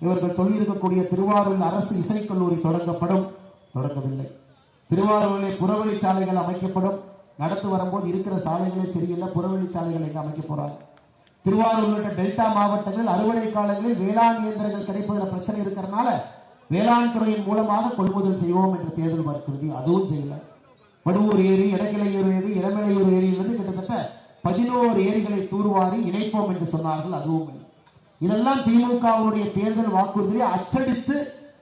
இவர்கள் சொல்லியிருக்கக்கூடிய திருவாரூர் அரசு இசைக்கல்லூரி தொடங்கப்படும். தொடங்கவில்லை. திருவாரூரிலே புறவழி சாலைகள் அமைக்கப்படும். நடத்து வரும்போது இருக்கிற சாலைகளே சரியில்லை. புறவழி சாலைகள் எங்க அமைக்க போறாங்க? திருவாரூர் உள்ளிட்ட டெல்டா மாவட்டங்களில் அறுவடை காலங்களில் வேளாண் இயந்திரங்கள் கிடைப்பதில் பிரச்சனை இருக்கிறதுனால வேளாண் துறையின் மூலமாக கொள்முதல் செய்வோம் என்ற தேர்தல் வருகிறது அதுவும் செய்யல. வடுவூர் ஏரி இடக்கிளையூர் ஏரி இளமலையூர் ஏரியிலிருந்து கிட்டத்தட்ட பதினோரு ஏரிகளை தூர்வாரி இணைப்போம் என்று சொன்னார்கள். அதுவும் இல்லை. இதெல்லாம் திமுகவுடைய தேர்தல் வாக்குறுதியை அச்சடித்து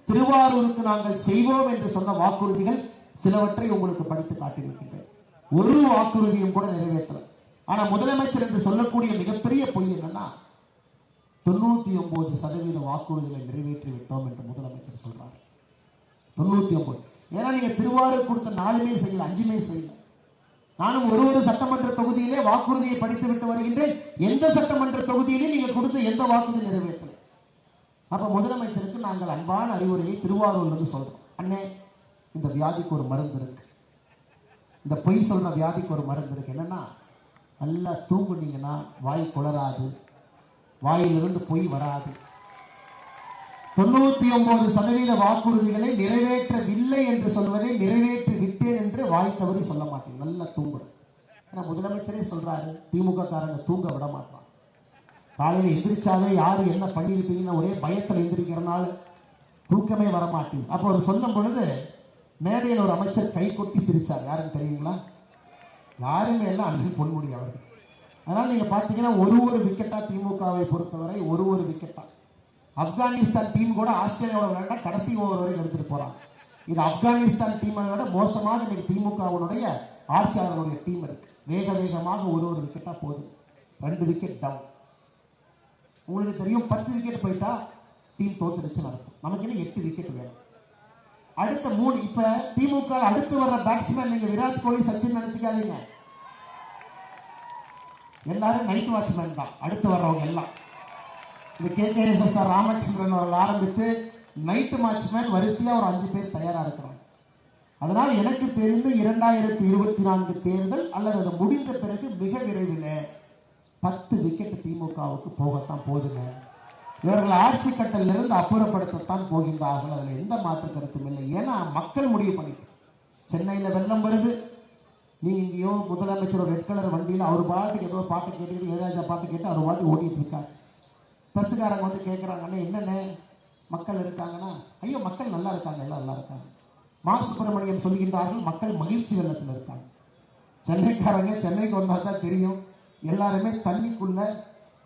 திருவாரூருக்கு நாங்கள் செய்வோம் என்று சொன்ன வாக்குறுதிகள் சிலவற்றை உங்களுக்கு படித்து காட்டியிருக்கின்றேன் ஒரு வாக்குறுதியும் கூட நிறைவேற்றல. ஆனா முதலமைச்சர் என்று சொல்லக்கூடிய மிகப்பெரிய பொய் என்னன்னா தொண்ணூத்தி ஒன்பது சதவீத வாக்குறுதிகளை நிறைவேற்றி விட்டோம் என்று முதலமைச்சர் சொல்றார். தொண்ணூத்தி ஒன்பது ஏன்னா நீங்க திருவாரூர் கொடுத்த நாலுமே செய்யல அஞ்சுமே செய்யல நானும் ஒரு ஒரு சட்டமன்ற தொகுதியிலே வாக்குறுதியை படித்து விட்டு வருகின்றேன். எந்த சட்டமன்ற தொகுதியிலே நீங்க கொடுத்த எந்த வாக்குறுதி நிறைவேற்றல அப்ப முதலமைச்சருக்கு நாங்கள் அன்பான அறிவுரையை திருவாரூர் என்று சொல்றோம். அண்ணே இந்த வியாதிக்கு ஒரு மருந்து இருக்கு. இந்த பொய் சொல்ற வியாதிக்கு ஒரு மருந்து இருக்கு. என்னன்னா நல்லா தூங்குனீங்கன்னா வாய் குளராது வாயிலிருந்து பொய் வராது. தொண்ணூத்தி ஒன்பது சதவீத வாக்குறுதிகளை நிறைவேற்றவில்லை என்று சொல்வதை நிறைவேற்றி விட்டேன் என்று வாய் தவறி சொல்ல மாட்டேன். நல்லா தூங்கணும் ஆனா முதலமைச்சரே சொல்றாரு திமுக காரங்க தூங்க விட மாட்டான் காலையில எந்திரிச்சாவே யாரு என்ன பண்ணியிருப்பீங்கன்னு ஒரே பயத்துல எந்திரிக்கிறனால தூக்கமே வர மாட்டேங்குது. அப்போ அவர் சொல்லும் பொழுது மேடையில் ஒரு அமைச்சர் கை கொட்டி சிரிச்சார். யாருன்னு தெரியுங்களா? யாருமே இல்லை அண்ணன் பொன்முடி அவர்கள். அதனால நீங்க பாத்தீங்கன்னா ஒரு ஒரு விக்கெட்டா திமுகவை பொறுத்தவரை ஒரு ஒரு விக்கெட்டா. ஆப்கானிஸ்தான் டீம் கூட ஆஸ்திரேலியாவோட விளையாண்டா கடைசி ஓவர் வரைக்கும் எடுத்துட்டு போறாங்க இது ஆப்கானிஸ்தான் டீமை விட மோசமாக இன்னைக்கு திமுகவுடைய ஆட்சியாளருடைய டீம் இருக்கு. வேக வேகமாக ஒரு ஒரு விக்கெட்டா போகுது. ரெண்டு விக்கெட் டவுன் உங்களுக்கு தெரியும் பத்து விக்கெட் போயிட்டா டீம் தோத்துருச்சுன்னு அர்த்தம். நமக்கு என்ன எட்டு விக்கெட் வேணும். அடுத்த மூணு இப்ப திமுக அடுத்து வர்ற பேட்ஸ்மேன் நீங்க விராட் கோலி சச்சின் நினைச்சுக்காதீங்க. எல்லாரும் நைட் வாட்ச்மேன் தான். அடுத்து வர்றவங்க எல்லாம். இந்த கேகேஎஸ்எஸ்ஆர் ராமச்சந்திரன் அவர்கள் ஆரம்பித்து நைட்டு வாட்ச்மேன் வரிசையா ஒரு அஞ்சு பேர் தயாரா இருக்கிறாங்க. அதனால் எனக்கு தெரிந்து இரண்டாயிரத்தி இருபத்தி நான்கு தேர்தல் அல்லது அது முடிந்த பிறகு மிக விரைவில் பத்து விக்கெட் திமுகவுக்கு போகத்தான் போதுங்க இவர்கள் ஆட்சி கட்டலிலிருந்து அப்புறப்படுத்தத்தான் போகின்றார்கள். அதுல எந்த மாற்று கருத்தும் இல்லை. ஏன்னா மக்கள் முடிவு பண்ணிட்டு சென்னையில வெள்ளம் வருது. நீ எங்கேயோ முதலமைச்சர் ரெட் கலர் வண்டியில் அவர் பாட்டுக்கு ஏதோ பாட்டு கேட்டுக்கிட்டு இளையராஜா பாட்டு கேட்டு அவர் பாட்டு ஓட்டிட்டு இருக்காரு. பஸ்ஸுக்காரங்க வந்து கேட்குறாங்கண்ணே என்னென்ன மக்கள் இருக்காங்கன்னா? ஐயோ மக்கள் நல்லா இருக்காங்க எல்லாம் நல்லா இருக்காங்க. மா சுப்பிரமணியன் சொல்கின்றார்கள் மக்கள் மகிழ்ச்சி வெள்ளத்தில் இருக்காங்க. சென்னைக்காரங்க சென்னைக்கு வந்தால் தான் தெரியும். எல்லாருமே தண்ணிக்குள்ள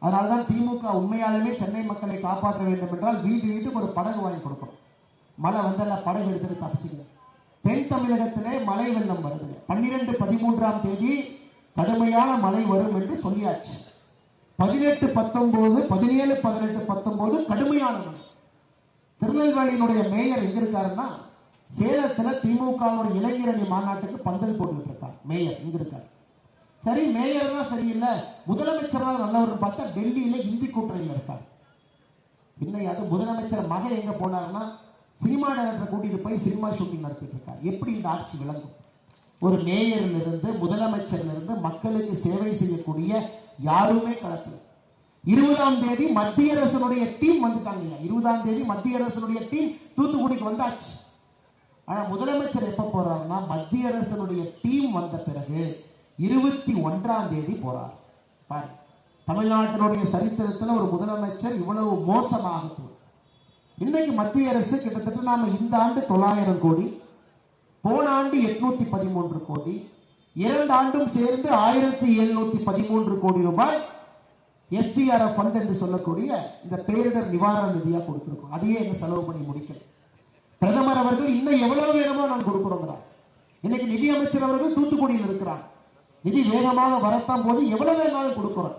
அதனால தான் திமுக உண்மையாலுமே சென்னை மக்களை காப்பாற்ற வேண்டும் என்றால் வீட்டு வீட்டுக்கு ஒரு படகு வாங்கி கொடுக்கணும். மழை வந்தெல்லாம் படகு எடுத்துட்டு தப்பிச்சுங்க தென் தமிழகத்திலே மழை வெள்ளம் வருது. பன்னிரெண்டு பதிமூன்றாம் தேதி கடுமையான மழை வரும் என்று சொல்லியாச்சு. பதினெட்டு பத்தொன்பது பதினேழு பதினெட்டு பத்தொன்பது கடுமையான திருநெல்வேலியினுடைய மேயர் எங்க இருக்காருன்னா சேலத்துல திமுகவுடைய இளைஞரணி மாநாட்டுக்கு பந்தல் போட்டுட்டு இருக்கார் மேயர் இங்க இருக்கார்? சரி மேயர் தான் சரியில்லை. முதலமைச்சராக நல்லவர் பார்த்தா டெல்லியில இந்தி கூட்டணியில் இருக்கார். இன்னையாவது முதலமைச்சர் மகன் எங்க போனாருன்னா சினிமா டைரக்டர் கூட்டிட்டு போய் சினிமா ஷூட்டிங் நடத்திட்டு இருக்கார். எப்படி இந்த ஆட்சி விளங்கும்? ஒரு மேயர்ல இருந்து முதலமைச்சர்ல இருந்து மக்களுக்கு சேவை செய்யக்கூடிய யாருமே களத்துல இருபதாம் தேதி மத்திய அரசனுடைய டீம் வந்துட்டாங்க இருபதாம் தேதி மத்திய அரசனுடைய டீம் தூத்துக்குடிக்கு வந்தாச்சு. ஆனா முதலமைச்சர் எப்ப போறாருன்னா மத்திய அரசனுடைய டீம் வந்த பிறகு இருபத்தி ஒன்றாம் தேதி போறார். பாரு தமிழ்நாட்டினுடைய சரித்திரத்துல ஒரு முதலமைச்சர் இவ்வளவு மோசமாக இன்னைக்கு மத்திய அரசு கிட்டத்தட்ட நாம இந்த ஆண்டு தொள்ளாயிரம் கோடி போன ஆண்டு எட்நூத்தி பதிமூன்று கோடி இரண்டு ஆண்டும் சேர்ந்து ஆயிரத்தி எழுநூத்தி பதிமூன்று கோடி ரூபாய் எஸ்டிஆர்எஃப் ஃபண்ட் என்று சொல்லக்கூடிய இந்த பேரிடர் நிவாரண நிதியா கொடுத்திருக்கோம். அதையே எங்க செலவு பண்ணி முடிக்கணும். பிரதமர் அவர்கள் இன்னும் எவ்வளவு வேணுமோ நான் கொடுக்கிறோங்கிறார். இன்னைக்கு நிதியமைச்சர் அவர்கள் தூத்துக்குடியில் இருக்கிறார். நிதி வேகமாக வரத்தான் போது எவ்வளவு வேணாலும் கொடுக்கிறோம்.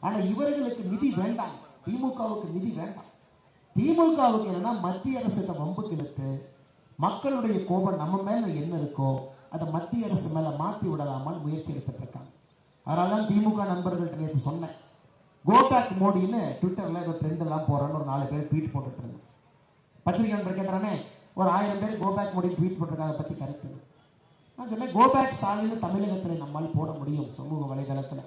ஆனா இவர்களுக்கு நிதி வேண்டாம். திமுகவுக்கு நிதி வேண்டாம். திமுகவுக்கு என்னன்னா மத்திய அரசு வம்புக்கு கிழத்து மக்களுடைய கோபம் நம்ம மேல என்ன இருக்கோ அதை மத்திய அரசு மேல மாத்தி விடலாமான்னு முயற்சி எடுத்துட்டு இருக்காங்க அதனாலதான் திமுக நண்பர்கள்ட்ட நேற்று சொன்னேன். கோபேக் மோடின்னு ட்விட்டர்ல ஏதோ ட்ரெண்ட் எல்லாம் போறான்னு ஒரு நாலு பேர் ட்வீட் போட்டுட்டு இருந்தேன் பத்திரிகை நண்பர் கேட்டானே ஒரு ஆயிரம் பேர் கோபேக் மோடி ட்வீட் போட்டிருக்காங்க பத்தி கருத்து நான் சொன்னேன் கோபேக் ஸ்டாலின் தமிழகத்தில் நம்மால் போட முடியும் சமூக வலைதளத்துல.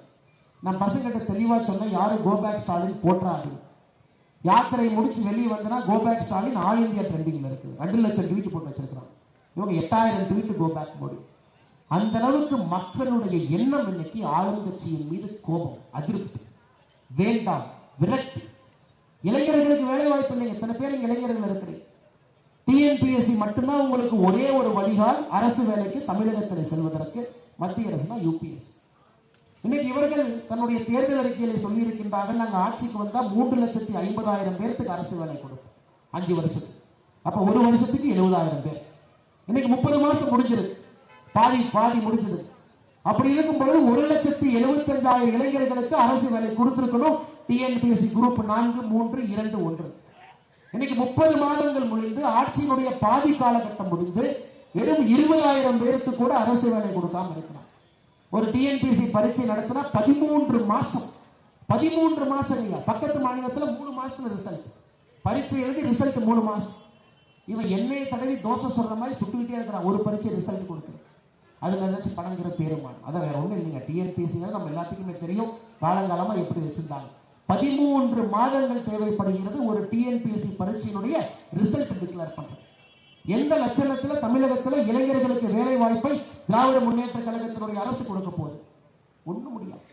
நான் பசங்கிட்ட தெளிவா சொன்னேன் யாரும் கோபேக் ஸ்டாலின் போடுறாரு யாத்திரை முடிச்சு வெளியே வந்தனா go back Stalin all India ட்ரெண்டிங்ல இருக்கு ரெண்டு லட்சம் ட்வீட் போட்டு வச்சிருக்கிறாங்க இவங்க எட்டாயிரம் ட்வீட் கோபேக் மோடி அந்த அளவுக்கு மக்களுடைய எண்ணம் இன்னைக்கு ஆளுங்கட்சியின் மீது கோபம் அதிருப்தி வேண்டாம் விரக்தி. இளைஞர்களுக்கு வேலை வாய்ப்பு இல்லை. எத்தனை பேர் இளைஞர்கள் இருக்கிறீங்க? டிஎன்பிஎஸ்சி மட்டும்தான் உங்களுக்கு ஒரே ஒரு வழிகால் அரசு வேலைக்கு தமிழகத்தில் செல்வதற்கு மத்திய அரசு தான் யூபிஎஸ் இன்னைக்கு இவர்கள் தன்னுடைய தேர்தல் அறிக்கையில சொல்லி இருக்கின்றார்கள் நாங்க ஆட்சிக்கு வந்தா மூன்று லட்சத்தி ஐம்பதாயிரம் பேருக்கு அரசு வேலை கொடுப்போம். அஞ்சு வருஷத்துக்கு அப்ப ஒரு வருஷத்துக்கு எழுபதாயிரம் பேர். இன்னைக்கு முப்பது மாசம் முடிஞ்சிருக்கு. பாதி பாதி முடிஞ்சது அப்படி இருக்கும் பொழுது ஒரு லட்சத்தி எழுபத்தஞ்சாயிரம் இளைஞர்களுக்கு அரசு வேலை கொடுத்திருக்கணும். டிஎன்பிஎஸ்சி குரூப் நான்கு மூன்று இரண்டு ஒன்று. இன்னைக்கு முப்பது மாதங்கள் முடிந்து ஆட்சியினுடைய பாதி காலகட்டம் முடிந்து வெறும் இருபதாயிரம் பேருக்கு கூட அரசு வேலை கொடுக்காம இருக்கிறான் ஒரு டிஎன்பிசி பரீட்சை நடத்தினா பதிமூன்று மாசம். பதிமூன்று மாசம் இல்லையா பக்கத்து மாநிலத்துல மூணு மாசத்துல ரிசல்ட் பரீட்சை எழுதி ரிசல்ட் மூணு மாசம். இவன் எண்ணெயை தடவி தோசை சொல்ற மாதிரி சுட்டுக்கிட்டே இருக்கிறான். ஒரு பரீட்சை ரிசல்ட் கொடுக்குறது அதுல ஏதாச்சும் பணங்கிற தீர்மானம். அதான் வேற ஒண்ணும் இல்லைங்க. டிஎன்பிசி நம்ம எல்லாத்துக்குமே தெரியும். காலங்காலமா எப்படி வச்சிருந்தாங்க. பதிமூன்று மாதங்கள் தேவைப்படுகிறது ஒரு டிஎன்பிஎஸ்சி பரீட்சையினுடைய ரிசல்ட் டிக்ளேர் பண்றது. எந்த லட்சணத்தில் தமிழகத்தில் இளைஞர்களுக்கு வேலை வாய்ப்பை திராவிட முன்னேற்ற கழகத்தினுடைய அரசு கொடுக்க போகுது? ஒன்றும் முடியாது.